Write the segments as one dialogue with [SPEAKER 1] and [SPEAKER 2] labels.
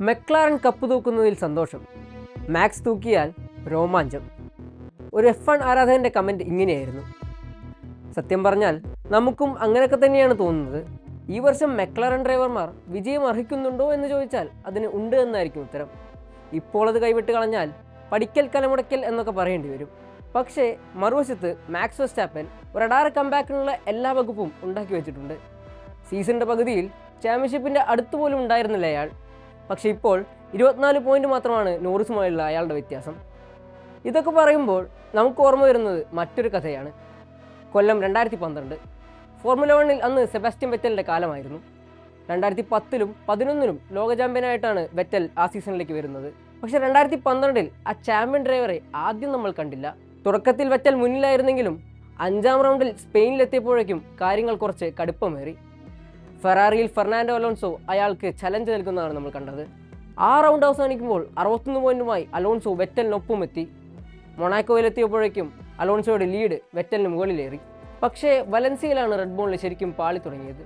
[SPEAKER 1] McLaren cup തൂക്കുന്നതിൽ സന്തോഷം. Max തൂക്കിയാൽ രോമാഞ്ചം. ഒരു എഫ് വൺ ആരാധകന്റെ കമന്റ് ഇങ്ങനെയായിരുന്നു. സത്യം പറഞ്ഞാൽ നമുക്കും അങ്ങനെയൊക്കെ തന്നെയാണ് തോന്നുന്നത്. ഈ വർഷം മെക്ലാറൻ ഡ്രൈവർമാർ വിജയം അർഹിക്കുന്നുണ്ടോ എന്ന് ചോദിച്ചാൽ അതിന് ഉണ്ട് എന്നായിരിക്കും ഉത്തരം. ഇപ്പോൾ അത് കൈവിട്ട് കളഞ്ഞാൽ പഠിക്കൽ കലമുടക്കൽ എന്നൊക്കെ പറയേണ്ടി വരും. പക്ഷേ മറുവശത്ത് മാക്സ് വെസ്റ്റാപ്പൻ ഒരടാറ് കമ്പാക്കിനുള്ള എല്ലാ വകുപ്പും ഉണ്ടാക്കി വെച്ചിട്ടുണ്ട്. സീസണിന്റെ പകുതിയിൽ ചാമ്പ്യൻഷിപ്പിന്റെ അടുത്തുപോലും ഉണ്ടായിരുന്നില്ല അയാൾ. പക്ഷേ ഇപ്പോൾ ഇരുപത്തിനാല് പോയിന്റ് മാത്രമാണ് നോറിസുമായുള്ള അയാളുടെ വ്യത്യാസം. ഇതൊക്കെ പറയുമ്പോൾ നമുക്ക് ഓർമ്മ വരുന്നത് മറ്റൊരു കഥയാണ്. കൊല്ലം രണ്ടായിരത്തി പന്ത്രണ്ട് ഫോർമുല വണ്ണിൽ അന്ന് സെബാസ്റ്റ്യൻ വെറ്റലിന്റെ കാലമായിരുന്നു. രണ്ടായിരത്തി പത്തിലും പതിനൊന്നിലും ലോക ചാമ്പ്യനായിട്ടാണ് വെറ്റൽ ആ സീസണിലേക്ക് വരുന്നത്. പക്ഷേ രണ്ടായിരത്തി പന്ത്രണ്ടിൽ ആ ചാമ്പ്യൻ ഡ്രൈവറെ ആദ്യം നമ്മൾ കണ്ടില്ല. തുടക്കത്തിൽ വെറ്റൽ മുന്നിലായിരുന്നെങ്കിലും അഞ്ചാം റൗണ്ടിൽ സ്പെയിനിലെത്തിയപ്പോഴേക്കും കാര്യങ്ങൾ കുറച്ച് കടുപ്പമേറി. ഫെറാറിയിൽ ഫെർണാൻഡോ അലോൺസോ അയാൾക്ക് ചലഞ്ച് നൽകുന്നതാണ് നമ്മൾ കണ്ടത്. ആ റൗണ്ട് അവസാനിക്കുമ്പോൾ അറുപത്തൊന്ന് പോയിന്റുമായി അലോൺസോ വെറ്റലിനൊപ്പം എത്തി. മൊണാക്കോയിലെത്തിയപ്പോഴേക്കും അലോൺസോയുടെ ലീഡ് വെറ്റലിന് മുകളിലേറി. പക്ഷേ വലൻസിയയിലാണ് റെഡ് ബോളിൽ ശരിക്കും പാളി തുടങ്ങിയത്.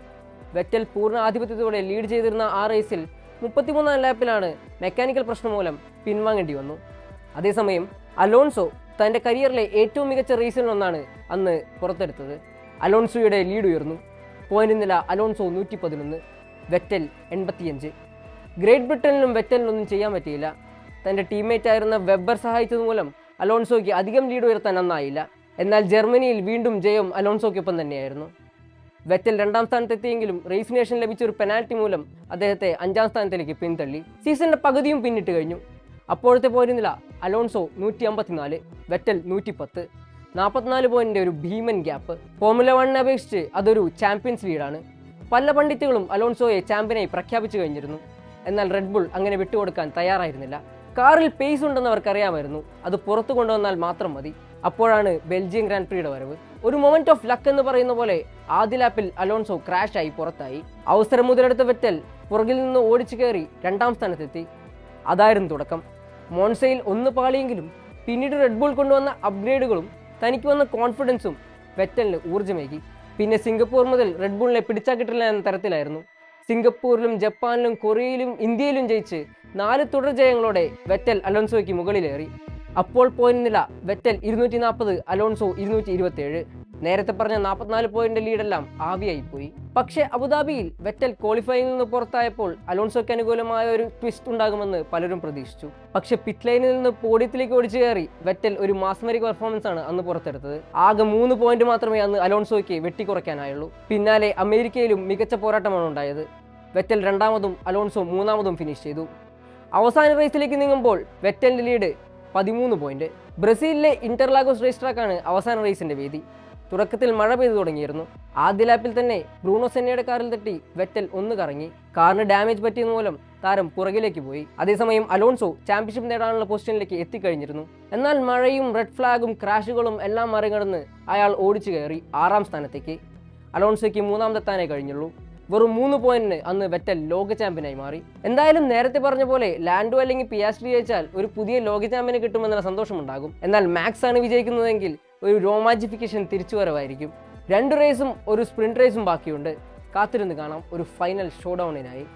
[SPEAKER 1] വെറ്റൽ പൂർണ ആധിപത്യത്തോടെ ലീഡ് ചെയ്തിരുന്ന ആ റേസിൽ മുപ്പത്തിമൂന്നാം ലാപ്പിലാണ് മെക്കാനിക്കൽ പ്രശ്നം മൂലം പിൻവാങ്ങേണ്ടി വന്നു. അതേസമയം അലോൺസോ തന്റെ കരിയറിലെ ഏറ്റവും മികച്ച റേസിൽ റേസിലൊന്നാണ് അന്ന് പുറത്തെടുത്തത്. അലോൺസോയുടെ ലീഡ് ഉയർന്നു. പോയിന്റ് നില അലോൺസോ നൂറ്റി പതിനൊന്ന് വെറ്റൽ എൺപത്തിയഞ്ച്. ഗ്രേറ്റ് ബ്രിട്ടനിലും വെറ്റലിനൊന്നും ചെയ്യാൻ പറ്റിയില്ല. തന്റെ ടീംമേറ്റ് ആയിരുന്ന വെബ്ബർ സഹായിച്ചത് മൂലം അലോൺസോയ്ക്ക് അധികം ലീഡ് ഉയർത്താൻ നന്നായില്ല എന്നാൽ ജർമ്മനിയിൽ വീണ്ടും ജയം അലോൺസോയ്ക്കൊപ്പം തന്നെയായിരുന്നു. വെറ്റൽ രണ്ടാം സ്ഥാനത്തെത്തിയെങ്കിലും റേസ് നേഷൻ ലഭിച്ച ഒരു പെനാൽറ്റി മൂലം അദ്ദേഹത്തെ അഞ്ചാം സ്ഥാനത്തിലേക്ക് പിന്തള്ളി. സീസണിന്റെ പകുതിയും പിന്നിട്ട് കഴിഞ്ഞു. അപ്പോഴത്തെ പോയിരുന്നില്ല നില അലോൺസോ നൂറ്റി അമ്പത്തിനാല് വെറ്റൽ നൂറ്റി പത്ത് നാൽപ്പത്തിനാല് പോയിന്റിന്റെ ഒരു ഭീമൻ ഗ്യാപ്പ് ഫോമുല വണ്ണിനെ അപേക്ഷിച്ച് അതൊരു ചാമ്പ്യൻസ് ലീഡാണ് പല പണ്ഡിറ്റുകളും അലോൺസോയെ ചാമ്പ്യനായി പ്രഖ്യാപിച്ചു കഴിഞ്ഞിരുന്നു. എന്നാൽ റെഡ് ബുൾ അങ്ങനെ വിട്ടുകൊടുക്കാൻ തയ്യാറായിരുന്നില്ല. കാറിൽ പേസ് ഉണ്ടെന്ന് അവർക്കറിയാമായിരുന്നു. അത് പുറത്തു കൊണ്ടുവന്നാൽ മാത്രം മതി. അപ്പോഴാണ് ബെൽജിയം ഗ്രാൻഡ് പ്രിയുടെ വരവ്. ഒരു മൊമെന്റ് ഓഫ് ലക്ക് എന്ന് പറയുന്ന പോലെ ആദ്യ ലാപ്പിൽ അലോൺസോ ആയി പുറത്തായി. അവസരം മുതലെടുത്ത വെറ്റൽ പുറകിൽ നിന്ന് ഓടിച്ചു കയറി രണ്ടാം സ്ഥാനത്തെത്തി. അതായിരുന്നു തുടക്കം. മോൺസയിൽ ഒന്ന് പാളിയെങ്കിലും പിന്നീട് റെഡ് ബുൾ കൊണ്ടുവന്ന അപ്ഗ്രേഡുകളും തനിക്ക് വന്ന കോൺഫിഡൻസും വെറ്റലിന് ഊർജമേകി. പിന്നെ സിംഗപ്പൂർ മുതൽ റെഡ് ബുളിനെ പിടിച്ചാൽ കിട്ടില്ല എന്ന തരത്തിലായിരുന്നു. സിംഗപ്പൂരിലും ജപ്പാനിലും കൊറിയയിലും ഇന്ത്യയിലും ജയിച്ച് നാല് തുടർ ജയങ്ങളോടെ വെറ്റൽ അലോൺസോയ്ക്ക് മുകളിലേറി. അപ്പോൾ പോയിന്റ് നില വെറ്റൽ ഇരുന്നൂറ്റി നാൽപ്പത് അലോൺസോ ഇരുന്നൂറ്റി ഇരുപത്തിയേഴ് നേരത്തെ പറഞ്ഞ നാൽപ്പത്തിനാല് പോയിന്റ് ലീഡെല്ലാം ആവിയായി പോയി പക്ഷേ അബുദാബിയിൽ വെറ്റൽ ക്വാളിഫൈയിൽ നിന്ന് പുറത്തായപ്പോൾ അലോൺസോയ്ക്ക് അനുകൂലമായ ഒരു ട്വിസ്റ്റ് ഉണ്ടാകുമെന്ന് പലരും പ്രതീക്ഷിച്ചു. പക്ഷെ പിറ്റ് ലൈനിൽ നിന്ന് പോഡിയത്തിലേക്ക് ഓടിച്ചു കയറി വെറ്റൽ ഒരു മാസ്മരിക് പെർഫോമൻസ് ആണ് അന്ന് പുറത്തെടുത്തത്. ആകെ മൂന്ന് പോയിന്റ് മാത്രമേ അന്ന് അലോൺസോയ്ക്ക് വെട്ടിക്കുറയ്ക്കാനായുള്ളൂ. പിന്നാലെ അമേരിക്കയിലും മികച്ച പോരാട്ടമാണ് ഉണ്ടായത്. വെറ്റൽ രണ്ടാമതും അലോൺസോ മൂന്നാമതും ഫിനിഷ് ചെയ്തു. അവസാന റേസിലേക്ക് നീങ്ങുമ്പോൾ വെറ്റലിന്റെ ലീഡ് പതിമൂന്ന് പോയിന്റ് ബ്രസീലിലെ ഇന്റർലാഗോസ് റേസ് ട്രാക്കാണ് അവസാന റേസിന്റെ വേദി. തുടക്കത്തിൽ മഴ പെയ്തു തുടങ്ങിയിരുന്നു. ആദ്യ ലാപ്പിൽ തന്നെ ബ്രൂണോ സെന്നയുടെ കാറിൽ തട്ടി വെറ്റൽ ഒന്ന് കറങ്ങി. കാറിന് ഡാമേജ് പറ്റിയത് മൂലം താരം പുറകിലേക്ക് പോയി. അതേസമയം അലോൺസോ ചാമ്പ്യൻഷിപ്പ് നേടാനുള്ള പൊസിഷനിലേക്ക് എത്തിക്കഴിഞ്ഞിരുന്നു. എന്നാൽ മഴയും റെഡ് ഫ്ലാഗും ക്രാഷുകളും എല്ലാം മറികടന്ന് അയാൾ ഓടിച്ചു കയറി ആറാം സ്ഥാനത്തേക്ക്. അലോൺസോയ്ക്ക് മൂന്നാമതെത്താനേ കഴിഞ്ഞുള്ളൂ. വെറും മൂന്ന് പോയിന്റിന് അന്ന് വെറ്റൽ ലോക ചാമ്പ്യനായി മാറി. എന്തായാലും നേരത്തെ പറഞ്ഞ പോലെ ലാൻഡോ അല്ലെങ്കിൽ പിയാസ്ട്രി ജയിച്ചാൽ ഒരു പുതിയ ലോക ചാമ്പ്യന് കിട്ടുമെന്നുള്ള സന്തോഷമുണ്ടാകും. എന്നാൽ മാക്സ് ആണ് വിജയിക്കുന്നതെങ്കിൽ ഒരു രോമാഞ്ചിഫിക്കേഷൻ തിരിച്ചുവരവായിരിക്കും. രണ്ട് റേസും ഒരു സ്പ്രിന്റ് റേസും ബാക്കിയുണ്ട്. കാത്തിരുന്ന് കാണാം ഒരു ഫൈനൽ ഷോ ഡൗണിനായി